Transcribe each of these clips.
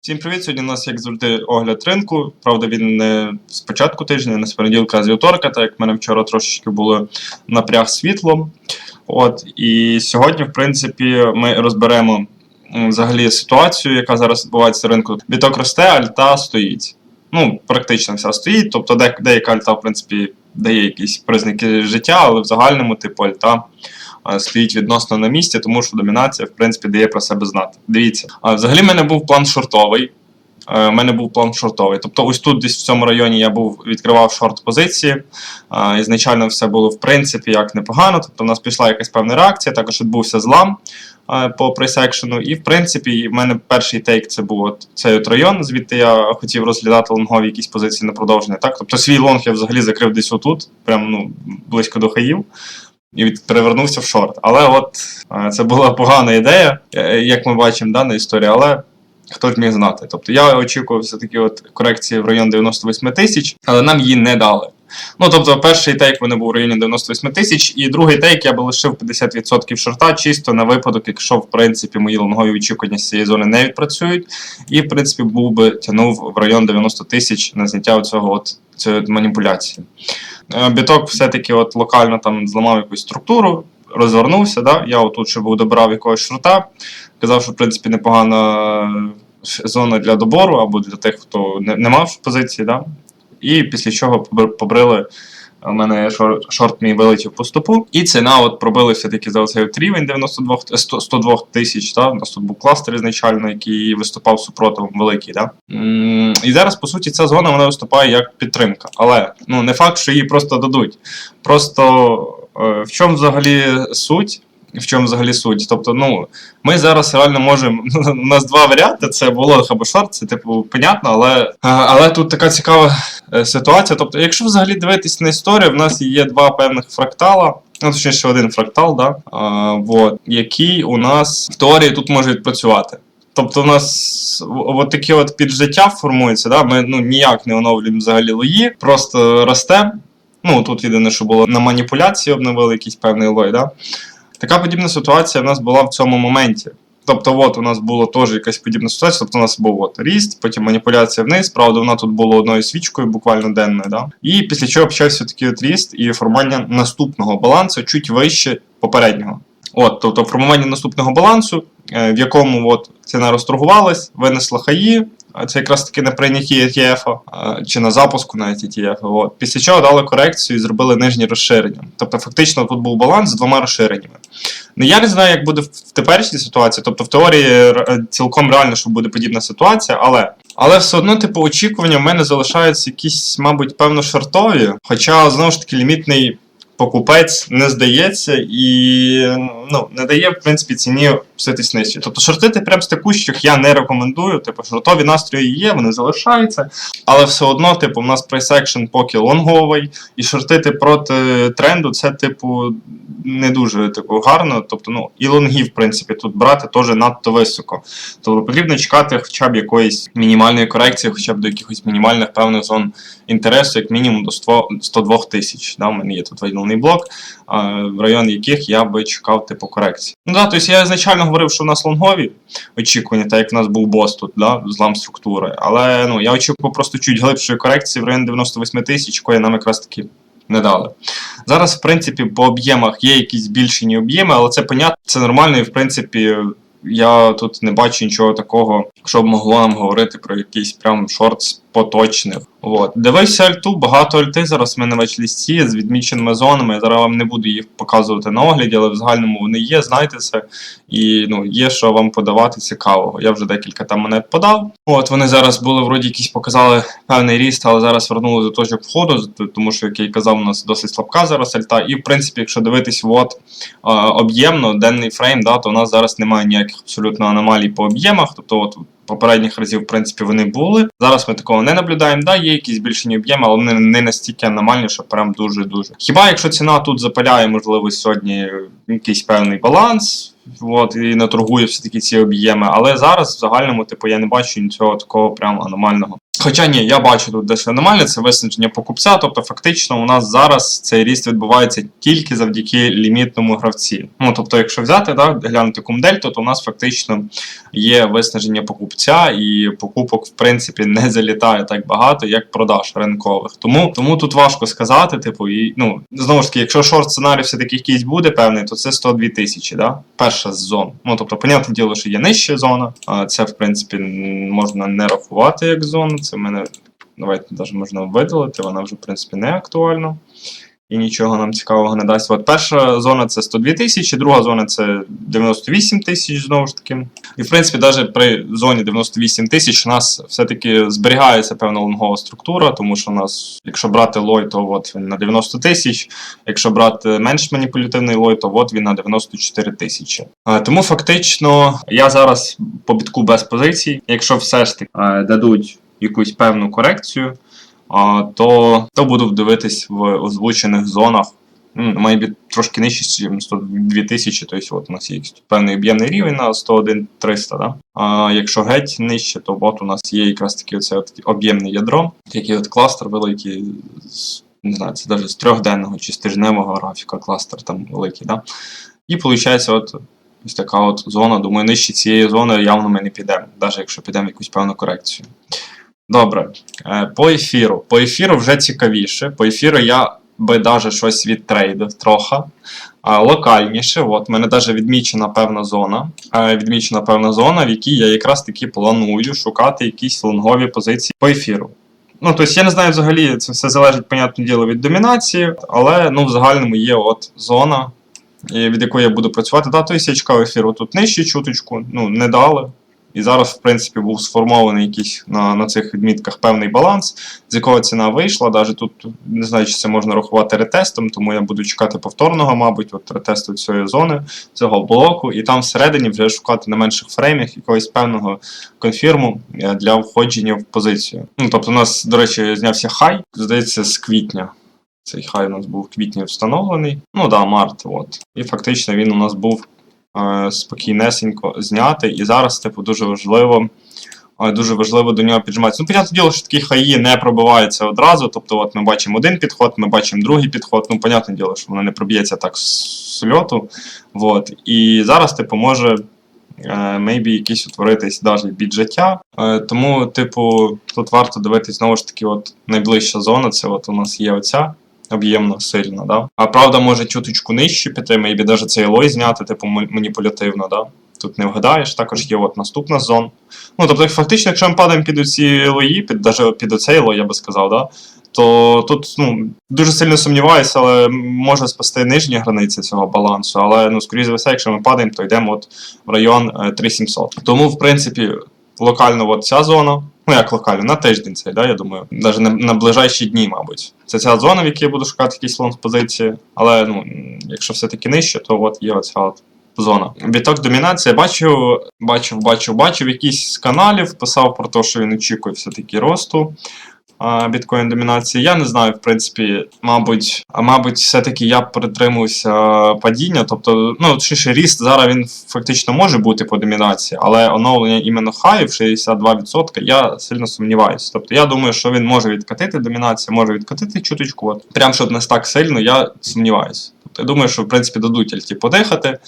Всім привіт! Сьогодні у нас, як завжди, огляд ринку. Правда, він не з початку тижня, не з понеділка, а з вівторка, так як в мене вчора трошечки було напряг світло. От, і сьогодні, в принципі, ми розберемо взагалі ситуацію, яка зараз відбувається на ринку. Біток росте, альта стоїть. Ну, практично вся стоїть. Тобто, де, деяка альта, в принципі, дає якісь признаки життя, але в загальному, типу, альта стоїть відносно на місці, тому що домінація, в принципі, дає про себе знати. Дивіться, а взагалі в мене був план шортовий. Е, У мене був план шортовий. Тобто, ось тут, десь в цьому районі, я був відкривав шорт позиції. Е, Ізначально все було в принципі як непогано. Тобто, в нас пішла якась певна реакція, також відбувся злам е, по пресекшену. І в принципі, в мене перший тейк це був от цей от район, звідти я хотів розглядати лонгові якісь позиції на продовження. Так, тобто свій лонг я взагалі закрив десь отут, прям ну близько до хаїв. І від перевернувся в шорт. Але от е, це була погана ідея, е, як ми бачимо да, на історії, але хто ж міг знати. Тобто я очікував все-таки от корекції в район 98 тисяч, але нам її не дали. Ну, тобто, перший тейк вони був в районі 98 тисяч, і другий тейк я би лишив 50% шорта, чисто на випадок, якщо в принципі мої лонгові очікування з цієї зони не відпрацюють, і в принципі був би тягнув в район 90 тисяч на зняття цього от цієї маніпуляції. Е, Біток все-таки от локально там зламав якусь структуру, розвернувся. Да? Я отут ще був добрав якогось шрута, Казав, що в принципі непогана зона для добору або для тих, хто не, не мав позиції. Да? І після чого побр- побрили. У мене шорт, мій вилетів по стопу, і ціна от пробили все-таки за оцей от рівень 92, 100 102 тисяч. Да? У нас тут був кластер ізначально, який виступав супротивом великий. Да? І зараз, по суті, ця зона вона виступає як підтримка. Але ну, не факт, що її просто дадуть. Просто е, в чому взагалі суть? В чому взагалі суть? Тобто, ну, ми зараз реально можемо. У нас два варіанти: це волог або шорт, це типу понятно, але, е, але тут така цікава е, ситуація. Тобто, якщо взагалі дивитись на історію, в нас є два певних фрактала. Ну, точніше, один фрактал, да? а, вот, який у нас в теорії тут може відпрацювати. Тобто, у нас от таке от піджиття формується, да? ми ну, ніяк не оновлюємо взагалі лої, просто росте. Ну, тут єдине, що було на маніпуляції, обновили якийсь певний лой. Да? Така подібна ситуація в нас була в цьому моменті. Тобто, от у нас була теж якась подібна ситуація. Тобто у нас був от ріст, потім маніпуляція вниз. Правда, вона тут була одною свічкою, буквально денною. Да? І після чого почався такий от ріст і формування наступного балансу чуть вище попереднього. От, тобто формування наступного балансу, е, в якому от ціна розторгувалась, винесла хаї. Це якраз таки на прийнятті ETF, чи на запуску навіть ETF. От. Після чого дали корекцію і зробили нижнє розширення. Тобто, фактично, тут був баланс з двома розширеннями. Ну я не знаю, як буде в теперішній ситуації. Тобто, в теорії цілком реально, що буде подібна ситуація, але. Але все одно, типу, очікування в мене залишаються якісь, мабуть, певно, шартові. Хоча, знову ж таки, лімітний покупець не здається і ну, не дає, в принципі, ціні пситись нижче. Тобто шортити прям з текущих я не рекомендую. Типу, шортові настрої є, вони залишаються, але все одно, типу, в нас прайс-екшн поки лонговий, і шортити проти тренду це, типу, не дуже типу, гарно. Тобто, ну, і лонги, в принципі, тут брати теж надто високо. Тобто потрібно чекати хоча б якоїсь мінімальної корекції, хоча б до якихось мінімальних певних зон інтересу, як мінімум до 100 102 тисяч. Да, у мене є тут виділений блок, в район яких я би чекав типу корекції. Ну да, тобто я ізначально говорив, що в нас лонгові очікування, так як в нас був бос тут, да, злам структури. Але ну, я очікував просто чуть глибшої корекції в район 98 тисяч, якої нам якраз таки не дали. Зараз, в принципі, по об'ємах є якісь збільшені об'єми, але це понятно, це нормально, і в принципі. Я тут не бачу нічого такого, що б могло нам говорити про якийсь прям шорт поточних. От. Дивився альту, багато альти зараз в мене в лісті з відміченими зонами. Я зараз вам не буду їх показувати на огляді, але в загальному вони є, знайте це. І ну, є що вам подавати цікавого. Я вже декілька там монет подав. От вони зараз були вроді якісь показали певний ріст, але зараз вернули до точок входу, тому що, як я казав, у нас досить слабка зараз альта. І в принципі, якщо дивитись от, об'ємно, денний фрейм, да, то у нас зараз немає ніяких абсолютно аномалій по об'ємах. Тобто, от попередніх разів, в принципі, вони були. Зараз ми такого не наблюдаємо. Да, є якісь збільшені об'єми, але вони не настільки аномальні, що прям дуже-дуже. Хіба якщо ціна тут запаляє, можливо, сьогодні якийсь певний баланс. От, і не торгує все-таки ці об'єми. Але зараз в загальному, типу, я не бачу нічого такого прям аномального. Хоча ні, я бачу тут дещо аномальне, це виснаження покупця. Тобто, фактично, у нас зараз цей ріст відбувається тільки завдяки лімітному гравці. Ну тобто, якщо взяти, да, глянути кумдельту, то у нас фактично є виснаження покупця, і покупок, в принципі, не залітає так багато, як продаж ринкових. Тому, тому тут важко сказати, типу, і ну знову ж таки, якщо шорт сценарій все-таки якийсь буде певний, то це 102 тисячі, да? Перша з зон. Ну тобто, понятне діло, що є нижча зона, а це в принципі можна не рахувати як зону. Це мене давайте навіть можна видалити, вона вже в принципі не актуальна. І нічого нам цікавого не дасть. От перша зона це 102 тисячі, друга зона це 98 тисяч знову ж таки. І в принципі, навіть при зоні 98 тисяч у нас все-таки зберігається певна лонгова структура, тому що у нас, якщо брати лой, то от він на 90 тисяч, якщо брати менш маніпулятивний лой, то от він на 94 тисячі. Е, Тому фактично я зараз по бітку без позицій. Якщо все ж таки е, дадуть якусь певну корекцію, то, то буду дивитись в озвучених зонах. Має трошки нижче, ніж 102 тисячі, тобто от у нас є певний об'ємний рівень на 101 300, да? А якщо геть нижче, то от у нас є якраз таки оце об'ємне ядро, який от кластер великий, не знаю, це навіть з трьохденного чи з тижневого графіка кластер там великий, да? І виходить, от ось така от зона. Думаю, нижче цієї зони явно ми не підемо, навіть якщо підемо якусь певну корекцію. Добре, Е, по ефіру. По ефіру вже цікавіше. По ефіру я би даже щось відтрейдив трохи. Локальніше, от, мене навіть відмічена певна зона. Е, Відмічена певна зона, в якій я якраз таки планую шукати якісь лонгові позиції по ефіру. Ну, тобто, я не знаю, взагалі, це все залежить, понятне діло, від домінації, але ну, в загальному є от зона, від якої я буду працювати. Да, тобто я чекав ефіру тут нижче чуточку, ну, не дали. І зараз, в принципі, був сформований якийсь на, на цих відмітках певний баланс, з якого ціна вийшла. Навіть тут не знаю, чи це можна рахувати ретестом, тому я буду чекати повторного, мабуть, от ретесту цієї зони, цього блоку, і там всередині вже шукати на менших фреймах якогось певного конфірму е, для входження в позицію. Ну, тобто, у нас, до речі, знявся хай, здається, з квітня. Цей хай у нас був в квітні встановлений. Ну да, март, от. І фактично він у нас був спокійнесенько знятий. І зараз, типу, дуже важливо. е, Дуже важливо до нього піджиматися. Ну, понятне діло, що такі хаї не пробиваються одразу. Тобто, от ми бачимо один підход, ми бачимо другий підход. Ну, понятне діло, що воно не проб'ється так з льоту. От. І зараз, типу, може е, maybe якийсь утворитись навіть біджеття. Е, тому, типу, тут варто дивитись знову ж таки, от найближча зона, це от у нас є оця. Об'ємно сильно, да. А правда, може чуточку нижче піти, maybe навіть цей лой зняти, типу, маніпулятивно, да. Тут не вгадаєш, також є от наступна зона. Ну, тобто, фактично, якщо ми падаємо під ці лої, під, даже під оцей лой, я би сказав, да, то тут ну, дуже сильно сумніваюся, але може спасти нижні границі цього балансу. Але ну, скоріше за все, якщо ми падаємо, то йдемо от в район е, 3700. Тому, в принципі, локально от ця зона. Ну, як локально, на тиждень цей, да, я думаю. Навіть на, на ближайші дні, мабуть. Це ця зона, в якій я буду шукати якісь лонг позиції. Але ну, якщо все-таки нижче, то от є оця от зона. Відток домінації бачив, бачив, бачив, бачив якісь з каналів, писав про те, що він очікує все-таки росту біткоін домінації. Я не знаю, в принципі, мабуть, а мабуть, все-таки я б притримувався падіння. Тобто, ну, ще ріст зараз він фактично може бути по домінації, але оновлення іменно хаїв 62% я сильно сумніваюся. Тобто я думаю, що він може відкатити домінацію, може відкатити чуточку. От. Прям щоб не так сильно, я сумніваюся. Тобто, я думаю, що в принципі дадуть альті подихати.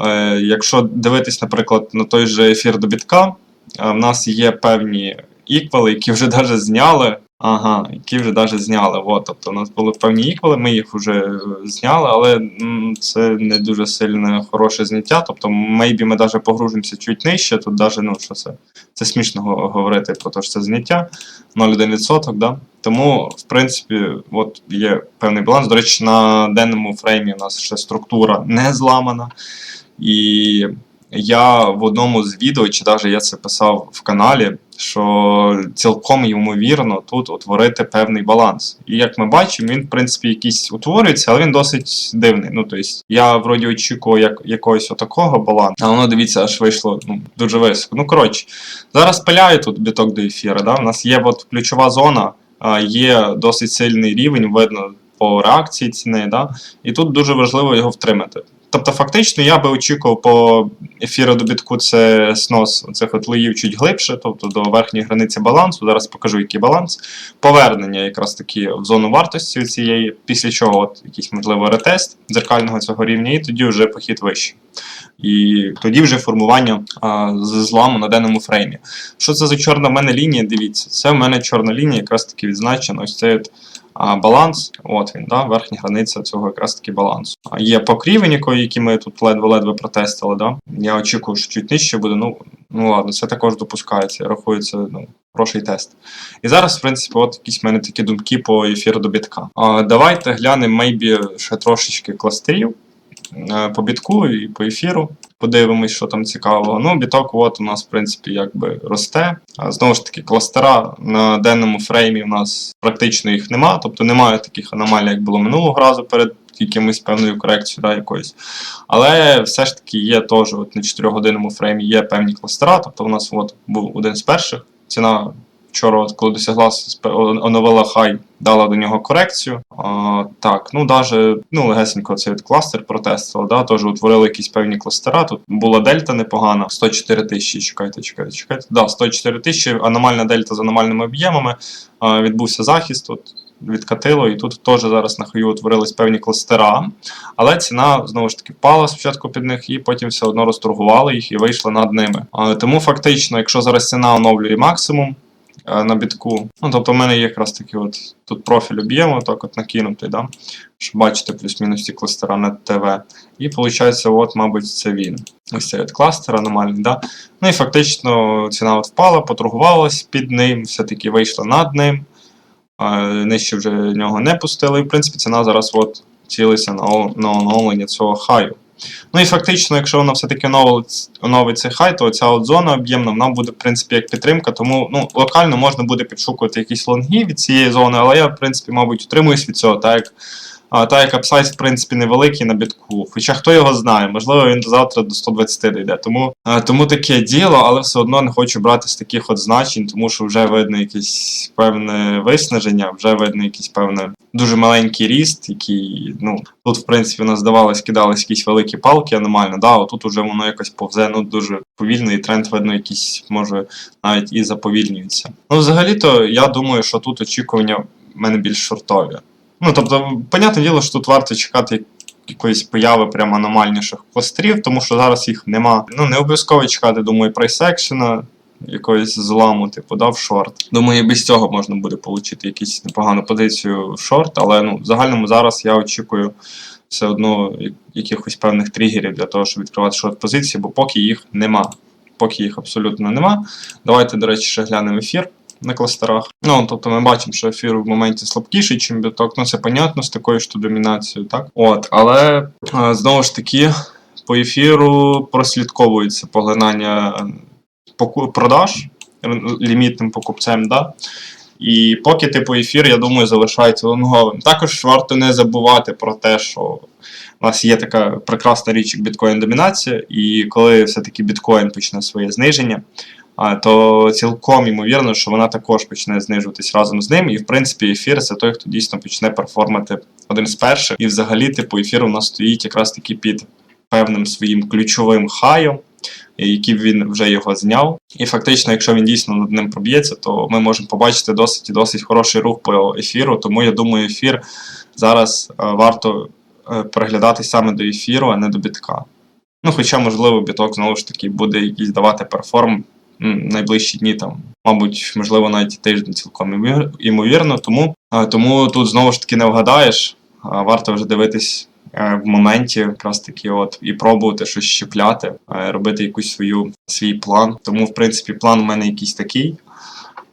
Е, якщо дивитись, наприклад, на той же ефір до бітка, е, в нас є певні іквали, які вже навіть зняли. Ага, які вже навіть зняли. От, тобто у нас були певні іквали, ми їх вже е, зняли, але це не дуже сильно хороше зняття. Тобто, мейбі ми навіть погружимося чуть нижче. Тут навіть, ну, що це, це смішно говорити про те, що це зняття 0,1%. Да? Тому, в принципі, от є певний баланс. До речі, на денному фреймі у нас ще структура не зламана. І я в одному з відео, чи навіть я це писав в каналі, що цілком ймовірно тут утворити певний баланс. І як ми бачимо, він, в принципі, якийсь утворюється, але він досить дивний. Ну, тобто, я вроді очікував як, якогось отакого балансу, а воно дивіться, аж вийшло ну, дуже високо. Ну, коротше, зараз пиляю тут біток до ефіру. Да? У нас є от ключова зона, є досить сильний рівень, видно по реакції ціни. Да? І тут дуже важливо його втримати. Тобто, фактично, я би очікував по ефіродобітку це снос цих от чуть глибше, тобто до верхньої границі балансу. Зараз покажу, який баланс. Повернення якраз таки в зону вартості цієї, після чого от якийсь, можливо, ретест дзеркального цього рівня, і тоді вже похід вище. І тоді вже формування а, зламу на даному фреймі. Що це за чорна в мене лінія? Дивіться, це в мене чорна лінія, якраз таки відзначена. Ось цей баланс, от він, да, верхня границя цього якраз таки балансу. Є покрівень, які ми тут ледве-ледве протестили. Да? Я очікую, що чуть нижче буде. Ну, ну ладно, це також допускається, рахується ну, хороший тест. І зараз, в принципі, от якісь в мене такі думки по ефіру до бітка. А, давайте глянемо, maybe, ще трошечки кластерів по бітку і по ефіру. Подивимось, що там цікавого. Ну, біток, от у нас, в принципі, якби росте. А знову ж таки, кластера на денному фреймі у нас практично їх нема, тобто немає таких аномалій, як було минулого разу перед якимось певною корекцією да, якоюсь. Але все ж таки є теж от на 4-годинному фреймі є певні кластера. Тобто у нас от був один з перших. Ціна вчора, коли досягла оновила хай, дала до нього корекцію. А, так, ну даже ну, легесенько цей от кластер протестила, да, теж утворили якісь певні кластера. Тут була дельта непогана, 104 тисячі. Чекайте, чекайте, чекайте. Да, 104 тисячі, аномальна дельта з аномальними об'ємами. А, відбувся захист. От, Відкатило, і тут теж зараз на хаю утворились певні кластера, але ціна знову ж таки впала спочатку під них, і потім все одно розторгували їх і вийшли над ними. Тому фактично, якщо зараз ціна оновлює максимум, на бітку. Ну, тобто в мене є якраз таки от тут профіль об'єму, так от накинутий, да? щоб бачити плюс-мінус ці кластера на ТВ. І виходить, от, мабуть, це він. Ось цей от кластер аномальний. Да? Ну і фактично ціна от впала, поторгувалась під ним, все-таки вийшла над ним. Нижче вже нього не пустили. І в принципі ціна зараз от цілиться на оновлення цього хаю. Ну і фактично, якщо вона все-таки оновить, оновить цей хай, то ця от зона об'ємна вона буде, в принципі, як підтримка. Тому ну, локально можна буде підшукувати якісь лонги від цієї зони, але я, в принципі, мабуть, утримуюсь від цього, так як, а, так як апсайз, в принципі, невеликий на бітку. Хоча хто його знає, можливо, він завтра до 120 дійде. Тому, а, тому таке діло, але все одно не хочу брати з таких от значень, тому що вже видно якесь певне виснаження, вже видно якийсь певне дуже маленький ріст, який, ну, тут, в принципі, у нас здавалось, кидались якісь великі палки аномально, да, отут уже воно якось повзе, ну, дуже повільно, і тренд, видно, якийсь, може, навіть і заповільнюється. Ну, взагалі-то, я думаю, що тут очікування в мене більш шортові. Ну, тобто, понятне діло, що тут варто чекати якоїсь появи прямо аномальніших кластерів, тому що зараз їх нема. Ну, не обов'язково чекати, думаю, прайс-екшена, якоїсь зламу, типу, да, в шорт. Думаю, і без цього можна буде отримати якусь непогану позицію в шорт, але ну, в загальному зараз я очікую все одно якихось певних тригерів для того, щоб відкривати шорт позиції, бо поки їх нема. Поки їх абсолютно нема. Давайте, до речі, ще глянемо ефір на кластерах. Ну, тобто ми бачимо, що ефір в моменті слабкіший, ніж біток. Ну, це понятно з такою ж домінацією, так? От, але е, знову ж таки, по ефіру прослідковується поглинання е, продаж лімітним покупцем, да? І поки типу ефір, я думаю, залишається лонговим. Також варто не забувати про те, що у нас є така прекрасна річ, як біткоін-домінація, і коли все-таки біткоін почне своє зниження, то цілком ймовірно, що вона також почне знижуватись разом з ним. І в принципі, ефір це той, хто дійсно почне перформати один з перших. І взагалі, типу, ефір у нас стоїть якраз таки під певним своїм ключовим хаєм, який він вже його зняв. І фактично, якщо він дійсно над ним проб'ється, то ми можемо побачити досить і досить хороший рух по ефіру. Тому я думаю, ефір зараз е, варто е, переглядати саме до ефіру, а не до бітка. Ну, хоча, можливо, біток знову ж таки буде якийсь давати перформ найближчі дні, там, мабуть, можливо, навіть тиждень цілком імовірно. Тому, е, тому тут знову ж таки не вгадаєш, варто вже дивитись е, в моменті, якраз таки, от, і пробувати щось щепляти, е, робити якусь свою свій план. Тому, в принципі, план у мене якийсь такий.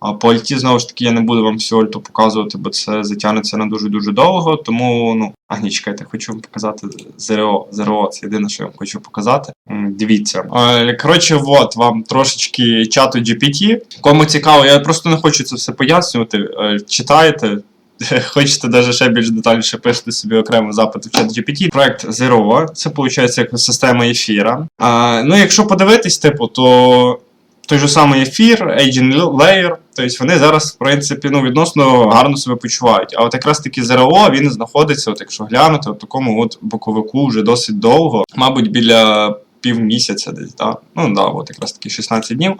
А по альті, знову ж таки, я не буду вам всю альту показувати, бо це затягнеться на дуже-дуже довго. Тому, ну, а ні, чекайте, хочу вам показати ЗРО. ЗРО це єдине, що я вам хочу показати. Дивіться. Коротше, от вам трошечки чату GPT. Кому цікаво, я просто не хочу це все пояснювати. Е, Читаєте. Хочете навіть ще більш детальніше пишете собі окремо запит в чат GPT. Проект Zero, це виходить як система ефіра. А, ну, якщо подивитись, типу, то той же самий ефір, Agent Layer, тобто вони зараз, в принципі, ну, відносно гарно себе почувають. А от якраз таки ЗРО він знаходиться, от якщо глянути, в такому от боковику вже досить довго, мабуть, біля півмісяця десь, да? ну да, от якраз таки 16 днів.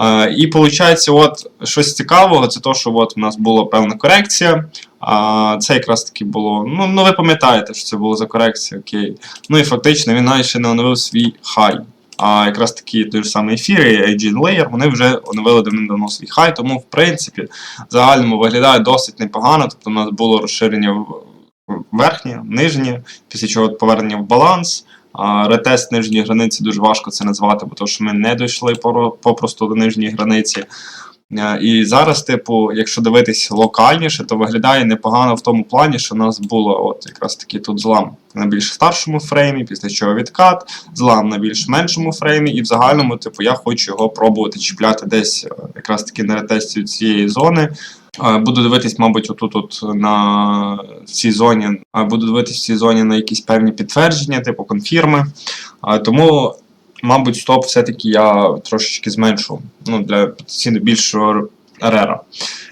Е, і виходить, от щось цікавого, це то, що от у нас була певна корекція. А це якраз таки було. Ну, ну ви пам'ятаєте, що це було за корекція, окей. Ну і фактично він навіть ще не оновив свій хай. А якраз такі той ж самий ефір і Agent Layer, вони вже оновили давним-давно свій хай, тому в принципі загальному виглядає досить непогано. Тобто у нас було розширення верхнє, нижнє, після чого повернення в баланс. Ретест нижньої границі дуже важко це назвати, бо то, що ми не дійшли попросту до нижньої границі. Е, І зараз, типу, якщо дивитись локальніше, то виглядає непогано в тому плані, що у нас було от якраз таки тут злам на більш старшому фреймі, після чого відкат, злам на більш меншому фреймі, і в загальному, типу, я хочу його пробувати чіпляти десь е, якраз таки на ретесті цієї зони. Е, Буду дивитись, мабуть, отут от на цій зоні. Буду дивитись в цій зоні на якісь певні підтвердження, типу конфірми. Тому мабуть, стоп все-таки я трошечки зменшу ну, для більшого РР.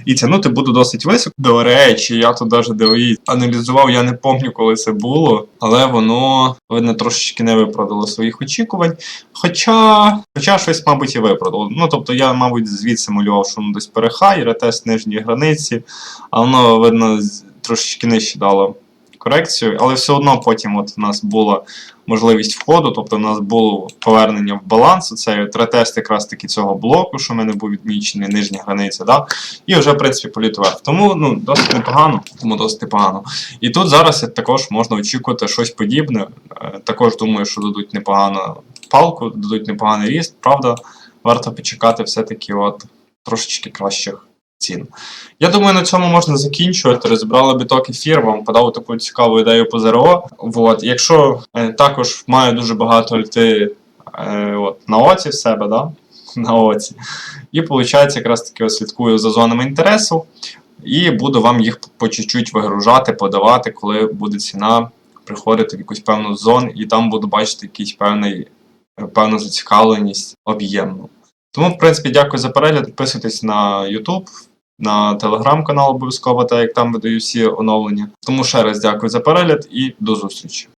І тягнути буду досить високо. До речі, я тут навіть дивись, аналізував, я не пам'ятаю, коли це було, але воно, видно, трошечки не виправдало своїх очікувань. Хоча, хоча щось, мабуть, і виправдало. Ну, тобто я, мабуть, звідси малював, що воно десь перехай, ретест нижньої границі, а воно, видно, трошечки нижче дало корекцію, але все одно потім от у нас була можливість входу, тобто у нас було повернення в баланс, от ретест якраз таки цього блоку, що в мене був відмічений, нижня границя, да? і вже, в принципі, політ. Тому ну, досить непогано, тому досить непогано. І тут зараз також можна очікувати щось подібне. Е, Також думаю, що дадуть непогану палку, дадуть непоганий ріст, правда, варто почекати все-таки от трошечки кращих цін. Я думаю, на цьому можна закінчувати. Розібрали біток ефір, вам подав таку цікаву ідею по ЗРО. Вот. Якщо е, також маю дуже багато альти е, от, на оці в себе, да? на оці. І виходить, якраз таки слідкую за зонами інтересу. І буду вам їх по чуть-чуть вигружати, подавати, коли буде ціна приходити в якусь певну зону, і там буду бачити якийсь певний, е, певну зацікавленість об'ємну. Тому, в принципі, дякую за перегляд. Підписуйтесь на YouTube, на телеграм-канал обов'язково, так як там видаю всі оновлення. Тому ще раз дякую за перегляд і до зустрічі.